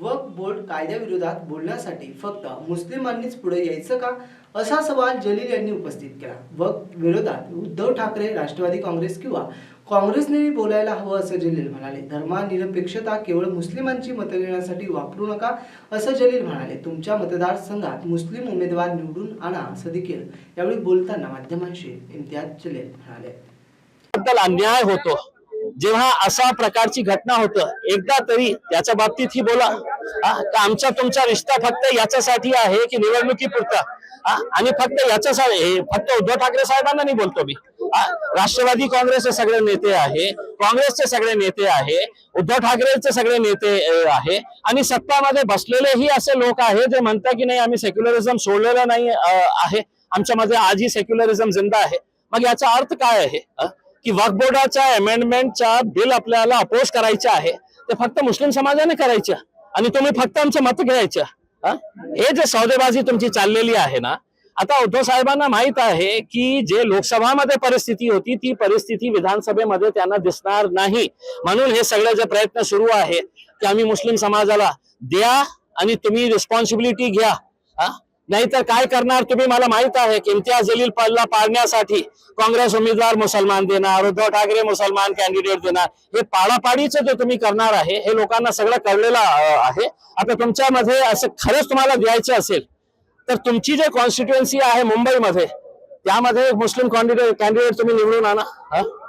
वक्फ board कायद्याविरोधात बोलण्यासाठी फक्त मुस्लिमांनीच पुढे यायचं का? असा सवाल जलील यांनी उपस्थित केला. वक्फ विरोधात उद्धव ठाकरे राष्ट्रवादी काँग्रेस किंवा काँग्रेसने बोलायला हवं असं जलील म्हणाले. धर्मनिरपेक्षता केवळ मुस्लिमांची मतं घेण्यासाठी वापरू नका असं जलील म्हणाले. तुमच्या मतदारसंघात मुस्लिम उमेदवार निवडून आणा असं देखील यावेळी बोलताना माध्यमांशी इम्तियाज जलील म्हणाले. अन्याय होतो. जेव्हा अशा प्रकारची घटना होतं एकदा तरी त्याच्या बाबतीत ही बोला. का आमचा तुमचा रिश्ता फक्त याच्यासाठी आहे की निवडणुकीपुरता? हा, आणि फक्त याच्यासाठी फक्त उद्धव ठाकरे साहेबांना नाही बोलतो मी. राष्ट्रवादी काँग्रेसचे सगळे नेते आहे काँग्रेसचे सगळे नेते आहे उद्धव ठाकरेचे सगळे नेते आहे आणि सत्तामध्ये बसलेलेही असे लोक आहे जे म्हणतात की नाही आम्ही सेक्युलरिझम सोडलेलं नाही आहे. आमच्यामध्ये आजही सेक्युलरिझम जिंदा आहे. मग याचा अर्थ काय आहे? की वक्फ बोर्डाच्या अमेंडमेंटच्या बिल आपल्याला अपोज करायचे आहे. ते फक्त मुस्लिम समाजाने करायचं. आणि तुम्ही फक्त आमचं मत घ्यायचं. हे? जे सौदेबाजी तुमची चाललेली आहे ना आता उद्धव साहेबांना माहीत आहे की जे लोकसभामध्ये परिस्थिती होती ती परिस्थिती विधानसभेमध्ये त्यांना दिसणार नाही. म्हणून हे सगळे जे प्रयत्न सुरू आहे की आम्ही मुस्लिम समाजाला द्या आणि तुम्ही रिस्पॉन्सिबिलिटी घ्या. हा? नाहीतर काय करणार? तुम्ही मला माहीत आहे की इम्तियाज जलील पल्ला पाळण्यासाठी काँग्रेस उमेदवार मुसलमान देणार उद्धव ठाकरे मुसलमान कॅन्डिडेट देणार. हे पाडापाडीचं जे तुम्ही करणार आहे हे लोकांना सगळं कळलेलं आहे. आता तुमच्यामध्ये असं खरंच तुम्हाला द्यायचं असेल तर तुमची जे कॉन्स्टिट्युएन्सी आहे मुंबईमध्ये त्यामध्ये मुस्लिम कॅन्डिडेट कॅन्डिडेट तुम्ही निवडून आणा. हा?